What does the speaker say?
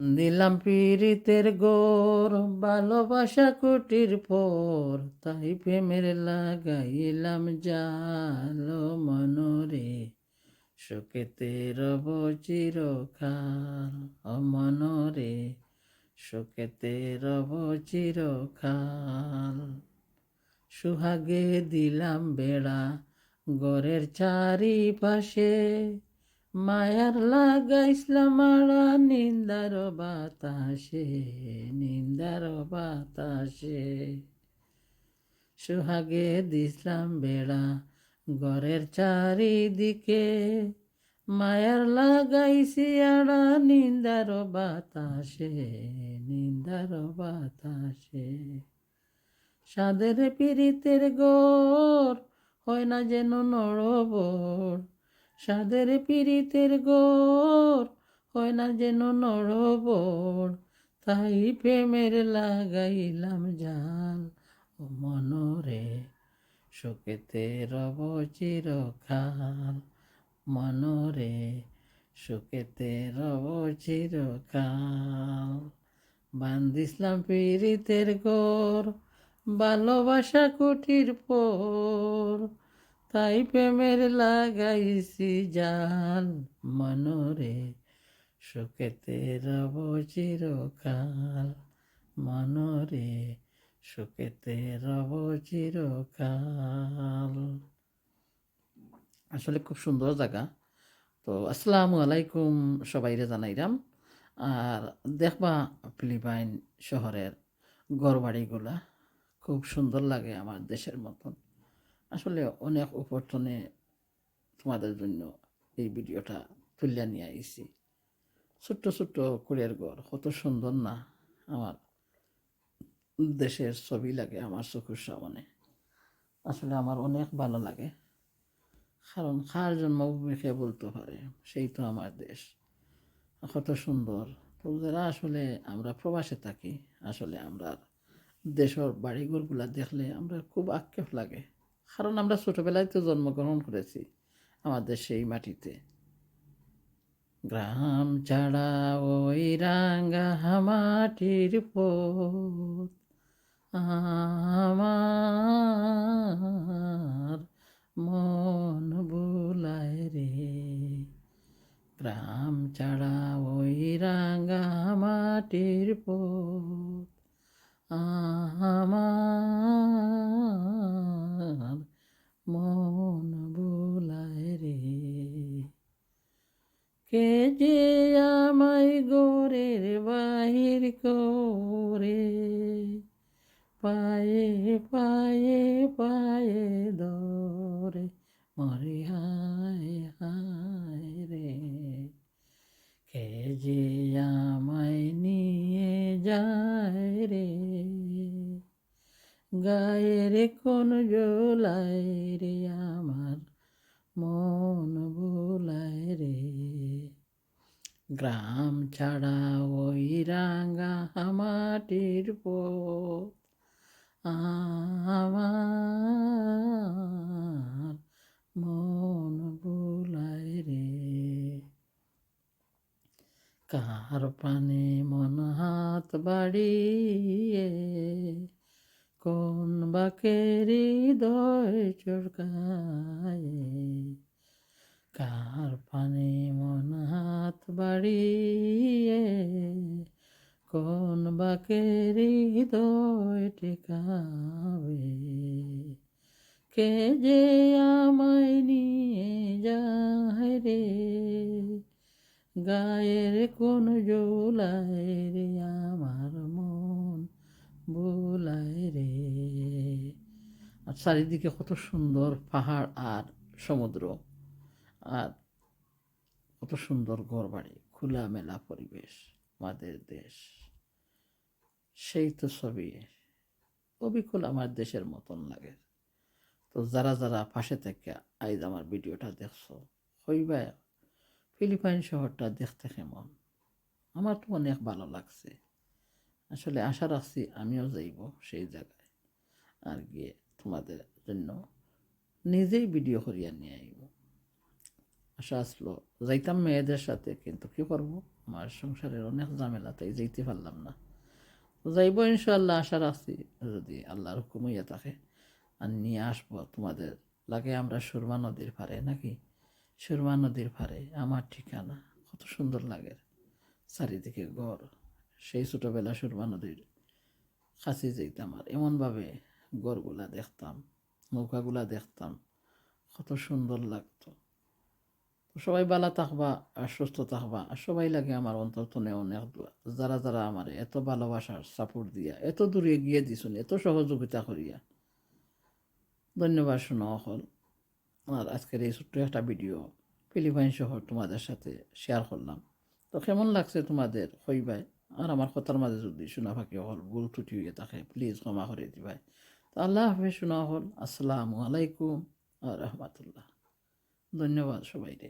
দিলাম পীড়িতের গোর, ভালোবাসা কুটির পর, তাই প্রেমের লাগাইলাম জালো মনরে। শোকেতে রব চিরকাল ও মনরে শোকেতে রব চিরকাল। সুহাগে দিলাম বেড়া গড়ের চারিপাশে মায়ার লাগাইছিলাম নিন্দার বাতাসে নিন্দার বাতাসে। সুহাগে দিছিলাম বেড়া ঘরের চারিদিকে, মায়ার লাগাইছি আড়া নিন্দার বাতাসে নিন্দার বাতাসে। সাদের পীড়িতের গোর হয় না যেন নড়বর সাদের পীড়িতের গোর হয় না যেন নড়বর তাই প্রেমের লাগাইলাম জাল। ও মনরে শোকেতে রব চিরকাল, মনরে শোকেতে রব চিরকাল। বান্দিসলাম পীড়িতের গোর, ভালোবাসা কুটির পর তাই প্রেমের লাগাইছি জাল মনরে সুখেতে রব চিরকাল মনরে সুখেতে রব চিরকাল। আসলে খুব সুন্দর জায়গা। তো আসসালামু আলাইকুম সবাইরে জানাইরাম। আর দেখবা ফিলিপাইন শহরের গড়বাড়িগুলা খুব সুন্দর লাগে আমার দেশের মতন। আসলে অনেক উপটনে তোমাদের জন্য এই ভিডিওটা তুলিয়া নিয়ে আইছি। ছোট্ট ছোট্ট কুড়ের ঘর, কত সুন্দর না আমার দেশের ছবি লাগে আমার চোখের সামনে। আসলে আমার অনেক ভালো লাগে, কারণ কার জন্মভূমিকে বলতে পারে? সেই তো আমার দেশ। কত সুন্দর। তো যারা আসলে আমরা প্রবাসে থাকি, আসলে আমরা দেশের বাড়িঘরগুলা দেখলে আমরা খুব আক্ষেপ লাগে। কারণ আমরা ছোটবেলায় তো জন্মগ্রহণ করেছি আমাদের সেই মাটিতে। গ্রাম ছাড়া ওই রাঙ্গা মাটির পথ আমার মন বুলায় রে। গ্রাম ছাড়া ওই রাঙ্গা মাটির পথ আমার মন বুলায় রে। কে যে আমায় গোরের বাহির করে, পায়ে পায়ে পায়ে দরে মরে হায় হায় রে। কে যে গায়ের কোন জোলায় রে আমার মন বোলায় রে। গ্রাম ছাড়া ওই রাঙ্গা মাটির পথ আমার মন বোলায় রে। কার পানে মন হাত বাড়িয়ে কোন বাকের হৃদয় চড়কায় কার পানে মন হাত বাড়িয়ে? কোন বাকের হৃদয় টেকাবে কে যে আমায় নিয়ে যায় রে? গায়ের কোন জোলায় রে চারিদিকে কত সুন্দর পাহাড় আর সমুদ্র। আর কত সুন্দর ঘরবাড়ি, খোলামেলা পরিবেশ, আমাদের দেশ। সেই তো ছবি। অবিকুল আমার দেশের মতন লাগে। তো যারা যারা পাশে থেকে আইজ আমার ভিডিওটা দেখছ, হইবা ফিলিপাইন শহরটা দেখতে কেমন? আমার তো অনেক ভালো লাগছে। আসলে আশা রাখছি আমিও যাইব সেই জায়গায়। আর গিয়ে তোমাদের জন্য নিজেই ভিডিও করিয়া নিয়ে আইব। আশা আসলো, যাইতাম মেয়েদের সাথে, কিন্তু কি করব? আমার সংসারের অনেক ঝামেলা, তাই যেতে পারলাম না। যাইব ইনশাল্লাহ আশা রাখছি, যদি আল্লাহর হুকুম হইয়া থাকে। আর নিয়ে আসব তোমাদের লাগে আমরা সুরমা নদীর পারে নাকি? সুরমা নদীর পারে আমার ঠিকানা, কত সুন্দর লাগে। চারিদিকে ঘর, সেই ছোটোবেলা সুরমা নদীর কাছে যেতাম আর। এমনভাবে গড়গুলা দেখতাম, নৌকাগুলা দেখতাম। কত সুন্দর লাগতো। সবাই ভালো থাকবা আর সুস্থ থাকবা। আর সবাই লাগে আমার অন্তর্তনে অনেক দোয়া। যারা যারা আমার এত ভালোবাসার সাপোর্ট দিয়া, এত দূরে গিয়ে দিছুন, এত সহযোগিতা করিয়া। ধন্যবাদ শোনা হল আর আজকের এই ছোট্ট একটা ভিডিও ফিলিপাইন শহর তোমাদের সাথে শেয়ার করলাম। তো কেমন লাগছে তোমাদের? কইবাই আর আমার কথার মাঝে যদি শোনা ফাঁকি হল ভুল ত্রুটি হয়ে থাকে প্লিজ ক্ষমা করে দিবাই। আল্লাহ হাফেজ শোনা হল আসসালামু আলাইকুম আর রহমতুল্লাহ ধন্যবাদ সবাইকে